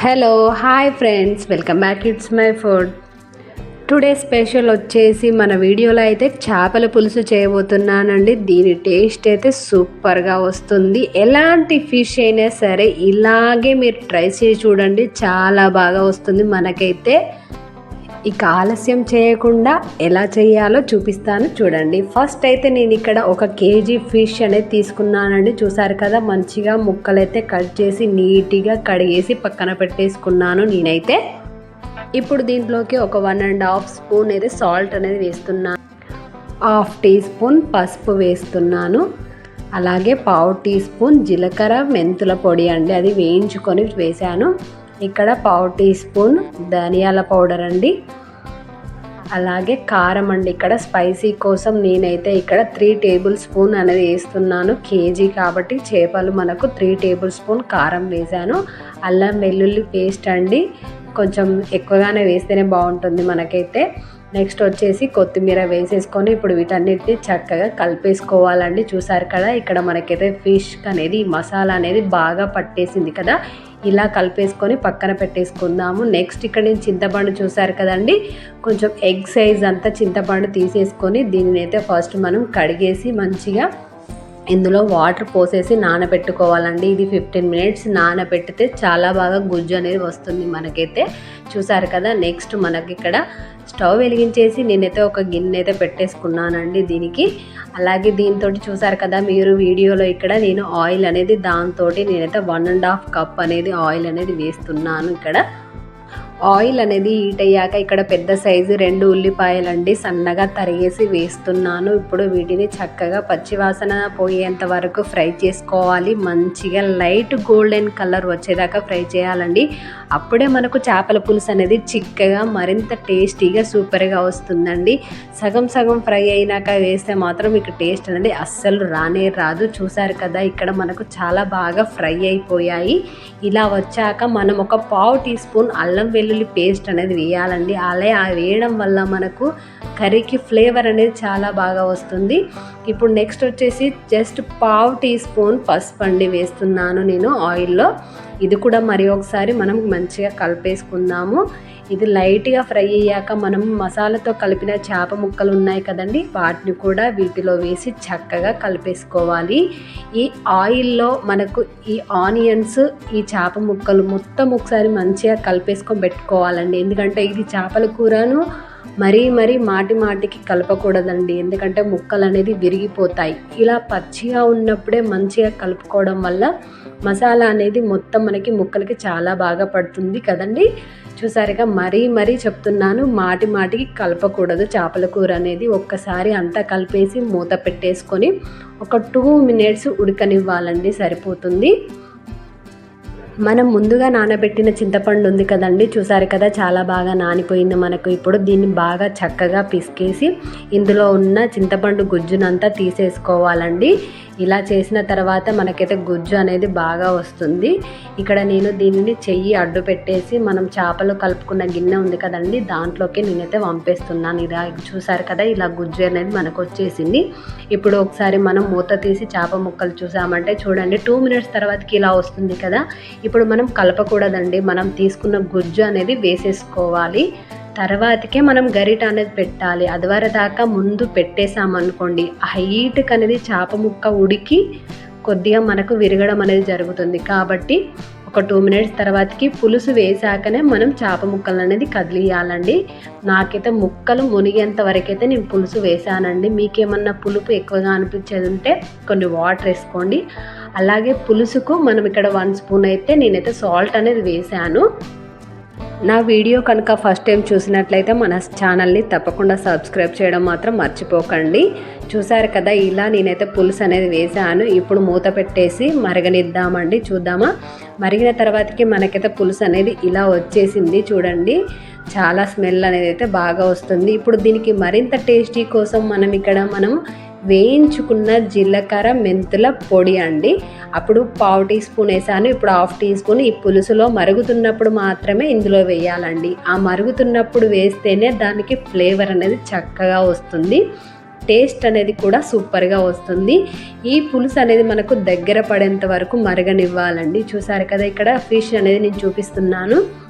Hello hi friends welcome back it's my food today special వచ్చేసి మన వీడియోలో అయితే చేపల పులుసు చేయబోతున్నానండి. దీని టేస్ట్ అయితే సూపర్గా వస్తుంది. ఎలాంటి ఫిష్ అయినా సరే ఇలాగే మీరు ట్రై చేసి చూడండి. చాలా బాగా వస్తుంది. మనకైతే ఇక ఆలస్యం చేయకుండా ఎలా చేయాలో చూపిస్తాను. చూడండి ఫస్ట్ అయితే నేను ఇక్కడ ఒక కేజీ ఫిష్ అనేది తీసుకున్నానండి. చూసారు కదా మంచిగా ముక్కలైతే కట్ చేసి నీట్గా కడిగేసి పక్కన పెట్టేసుకున్నాను నేనైతే. ఇప్పుడు దీంట్లోకి ఒక వన్ అండ్ హాఫ్ స్పూన్ అయితే సాల్ట్ అనేది వేస్తున్నాను. హాఫ్ టీ స్పూన్ పసుపు వేస్తున్నాను. అలాగే పావు టీ స్పూన్ జీలకర్ర మెంతుల పొడి అండి అది వేయించుకొని వేశాను ఇక్కడ పావు టీ స్పూన్ ధనియాల పౌడర్ అండి. అలాగే కారం అండి. ఇక్కడ స్పైసీ కోసం నేనైతే ఇక్కడ త్రీ టేబుల్ స్పూన్ అనేది వేస్తున్నాను. కేజీ కాబట్టి చేపలు మనకు త్రీ టేబుల్ స్పూన్ కారం వేశాను అల్లం వెల్లుల్లి పేస్ట్ అండి. కొంచెం ఎక్కువగానే వేస్తేనే బాగుంటుంది మనకైతే. నెక్స్ట్ వచ్చేసి కొత్తిమీర వేసేసుకొని ఇప్పుడు వీటన్నిటిని చక్కగా కలిపేసుకోవాలండి. చూసారు కదా ఇక్కడ మనకైతే ఫిష్ అనేది మసాలా అనేది బాగా పట్టేసింది కదా. ఇలా కలిపేసుకొని పక్కన పెట్టేసుకుందాము. నెక్స్ట్ ఇక్కడ నేను చింతపండు చూసారు కదండి? కొంచెం ఎగ్ సైజ్ అంతా చింతపండు తీసేసుకొని దీనినైతే అయితే ఫస్ట్ మనం కడిగేసి మంచిగా ఇందులో వాటర్ పోసేసి నానబెట్టుకోవాలండి. ఇది ఫిఫ్టీన్ మినిట్స్ నానబెట్టితే చాలా బాగా గుజ్జు అనేది వస్తుంది మనకైతే. చూసారు కదా నెక్స్ట్ మనకి ఇక్కడ స్టవ్ వెలిగించేసి నేనైతే ఒక గిన్నె అయితే పెట్టేసుకున్నానండి దీనికి. అలాగే దీంతో చూసారు కదా మీరు వీడియోలో ఇక్కడ నేను ఆయిల్ అనేది దాంతో నేనైతే వన్ అండ్ హాఫ్ కప్ అనేది ఆయిల్ అనేది వేస్తున్నాను ఇక్కడ. ఆయిల్ అనేది హీట్ అయ్యాక ఇక్కడ పెద్ద సైజు రెండు ఉల్లిపాయలండి సన్నగా తరిగేసి వేస్తున్నాను. ఇప్పుడు వీటిని చక్కగా పచ్చివాసన పోయేంత వరకు ఫ్రై చేసుకోవాలి. మంచిగా లైట్ గోల్డెన్ కలర్ వచ్చేదాకా ఫ్రై చేయాలండి. అప్పుడే మనకు చేపల పులుసు అనేది చిక్కగా మరింత టేస్టీగా సూపర్గా వస్తుందండి. సగం సగం ఫ్రై అయినాక వేస్తే మాత్రం మీకు టేస్ట్ అనేది అస్సలు రానే రాదు. చూసారు కదా ఇక్కడ మనకు చాలా బాగా ఫ్రై అయిపోయాయి. ఇలా వచ్చాక మనం ఒక పావు టీ స్పూన్ అల్లం వెల్లుల్లి పేస్ట్ అనేది వేయాలండి. అలా ఆ వేయడం వల్ల మనకు కర్రీకి ఫ్లేవర్ అనేది చాలా బాగా వస్తుంది. ఇప్పుడు నెక్స్ట్ వచ్చేసి జస్ట్ పావు టీ స్పూన్ పసుపు అండి వేస్తున్నాను నేను ఆయిల్లో. ఇది కూడా మరి ఒకసారి మనం మంచిగా కలిపేసుకుందాము. ఇది లైట్గా ఫ్రై అయ్యాక మనం మసాలాతో కలిపిన చేప ముక్కలు ఉన్నాయి కదండి వాటిని కూడా వీటిలో వేసి చక్కగా కలిపేసుకోవాలి. ఈ ఆయిల్లో మనకు ఈ ఆనియన్స్ ఈ చేప ముక్కలు మొత్తం ఒకసారి మంచిగా కలిపేసుకొని పెట్టుకోవాలండి. ఎందుకంటే ఇది చేపల కూరను మరీ మరీ మాటి మాటికి కలపకూడదండి. ఎందుకంటే ముక్కలు అనేది విరిగిపోతాయి. ఇలా పచ్చిగా ఉన్నప్పుడే మంచిగా కలుపుకోవడం వల్ల మసాలా అనేది మొత్తం మనకి ముక్కలకి చాలా బాగా పడుతుంది కదండి. చూసారుగా మరీ మరీ చెప్తున్నాను మాటి మాటికి కలపకూడదు. చేపల కూర అనేది ఒక్కసారి అంతా కలిపేసి మూత పెట్టేసుకొని ఒక టూ మినిట్స్ ఉడకనివ్వాలండి సరిపోతుంది. మనం ముందుగా నానబెట్టిన చింతపండు ఉంది కదండి చూసారు కదా చాలా బాగా నానిపోయింది మనకు. ఇప్పుడు దీన్ని బాగా చక్కగా పిసికేసి ఇందులో ఉన్న చింతపండు గుజ్జునంతా తీసేసుకోవాలండి. ఇలా చేసిన తర్వాత మనకైతే గుజ్జు అనేది బాగా వస్తుంది. ఇక్కడ నేను దీనిని చెయ్యి అడ్డు పెట్టేసి మనం చేపలు కలుపుకున్న గిన్నె ఉంది కదండి దాంట్లోకి నేనైతే పంపేస్తున్నాను ఇలా చూసారు కదా ఇలా గుజ్జు అనేది మనకు వచ్చేసింది. ఇప్పుడు ఒకసారి మనం మూత తీసి చేప ముక్కలు చూసామంటే చూడండి టూ మినిట్స్ తర్వాతకి ఇలా వస్తుంది కదా. ఇప్పుడు మనం కలపకూడదండి. మనం తీసుకున్న గుజ్జు అనేది వేసేసుకోవాలి. తర్వాతకే మనం గరిట అనేది పెట్టాలి. అదివార దాకా ముందు పెట్టేసామనుకోండి హైట్కి అనేది చేప ముక్క ఉడికి కొద్దిగా మనకు విరగడం అనేది జరుగుతుంది. కాబట్టి ఒక టూ మినిట్స్ తర్వాతకి పులుసు వేసాకనే మనం చేప ముక్కలు అనేది కదిలియాలండి. నాకైతే ముక్కలు మునిగేంత వరకైతే నేను పులుసు వేసానండి మీకేమన్నా పులుపు ఎక్కువగా అనిపించేది ఉంటే కొన్ని వాటర్ వేసుకోండి. అలాగే పులుసుకు మనం ఇక్కడ వన్ స్పూన్ అయితే నేనైతే సాల్ట్ అనేది వేసాను నా వీడియో కనుక ఫస్ట్ టైం చూసినట్లయితే మన ఛానల్ని తప్పకుండా సబ్స్క్రైబ్ చేయడం మాత్రం మర్చిపోకండి. చూసారు కదా ఇలా నేనైతే పులుసు అనేది వేసాను ఇప్పుడు మూత పెట్టేసి మరగనిద్దామండి చూద్దామా? మరిగిన తర్వాతకి మనకైతే పులుసు అనేది ఇలా వచ్చేసింది చూడండి. చాలా స్మెల్ అనేది అయితే బాగా వస్తుంది. ఇప్పుడు దీనికి మరింత టేస్టీ కోసం మనం ఇక్కడ మనం వేయించుకున్న జీలకర్ర మెంతుల పొడి అండి. అప్పుడు పావు టీ స్పూన్ వేసాను. ఇప్పుడు హాఫ్ టీ స్పూన్ ఈ పులుసులో మరుగుతున్నప్పుడు మాత్రమే ఇందులో వేయాలండి. ఆ మరుగుతున్నప్పుడు వేస్తేనే దానికి ఫ్లేవర్ అనేది చక్కగా వస్తుంది. టేస్ట్ అనేది కూడా సూపర్గా వస్తుంది. ఈ పులుసు అనేది మనకు దగ్గర పడేంత వరకు మరగనివ్వాలండి. చూసారు కదా ఇక్కడ ఫిష్ అనేది నేను చూపిస్తున్నాను.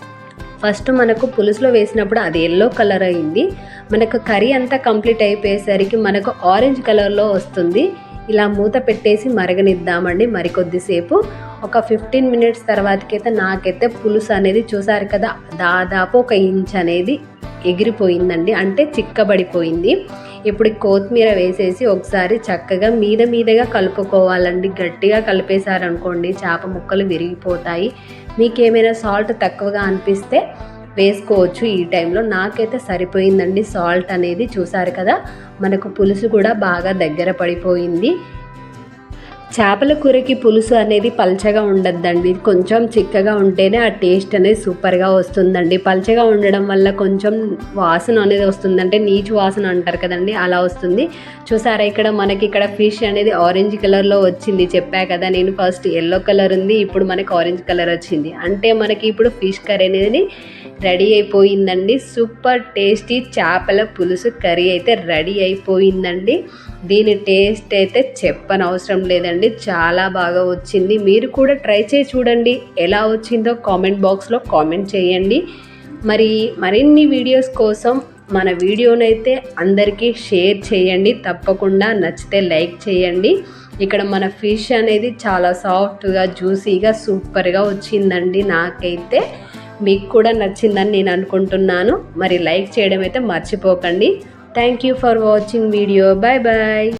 ఫస్ట్ మనకు పులుసులో వేసినప్పుడు అది ఎల్లో కలర్ అయింది. మనకు కర్రీ అంతా కంప్లీట్ అయిపోయేసరికి మనకు ఆరెంజ్ కలర్లో వస్తుంది. ఇలా మూత పెట్టేసి మరగనిద్దామండి మరికొద్దిసేపు. ఒక ఫిఫ్టీన్ మినిట్స్ తర్వాతకైతే నాకైతే పులుసు అనేది చూసారు కదా దాదాపు ఒక ఇంచ్ అనేది ఎగిరిపోయిందండి. అంటే చిక్కబడిపోయింది. ఇప్పుడు కొత్తిమీర వేసేసి ఒకసారి చక్కగా మీద మీదగా కలుపుకోవాలండి. గట్టిగా కలిపేశారనుకోండి చేప ముక్కలు విరిగిపోతాయి. మీకేమైనా సాల్ట్ తక్కువగా అనిపిస్తే వేసుకోవచ్చు ఈ టైంలో. నాకైతే సరిపోయిందండి సాల్ట్ అనేది. చూసారు కదా మనకు పులుసు కూడా బాగా దగ్గర పడిపోయింది. చేపల కూరకి పులుసు అనేది పల్చగా ఉండద్దండి. కొంచెం చిక్కగా ఉంటేనే ఆ టేస్ట్ అనేది సూపర్గా వస్తుందండి. పల్చగా ఉండడం వల్ల కొంచెం వాసన అనేది వస్తుంది. అంటే నీచు వాసన అంటారు కదండి అలా వస్తుంది. చూసారా ఇక్కడ మనకి ఇక్కడ ఫిష్ అనేది ఆరెంజ్ కలర్లో వచ్చింది. చెప్పా కదా నేను ఫస్ట్ ఎల్లో కలర్ ఉంది ఇప్పుడు మనకి ఆరెంజ్ కలర్ వచ్చింది. అంటే మనకి ఇప్పుడు ఫిష్ కర్రీ అనేది రెడీ అయిపోయిందండి. సూపర్ టేస్టీ చేపల పులుసు కర్రీ అయితే రెడీ అయిపోయిందండి. దీని టేస్ట్ అయితే చెప్పనవసరం లేదండి. చాలా బాగా వచ్చింది. మీరు కూడా ట్రై చేసి చూడండి ఎలా వచ్చిందో కామెంట్ బాక్స్లో కామెంట్ చేయండి. మరి మరిన్ని వీడియోస్ కోసం మన వీడియోనైతే అందరికీ షేర్ చేయండి. తప్పకుండా నచ్చితే లైక్ చేయండి. ఇక్కడ మన ఫిష్ అనేది చాలా సాఫ్ట్గా జ్యూసీగా సూపర్గా వచ్చిందండి నాకైతే. మీకు కూడా నచ్చిందని నేను అనుకుంటున్నాను. మరి లైక్ చేయడం అయితే మర్చిపోకండి. Thank you for watching video bye bye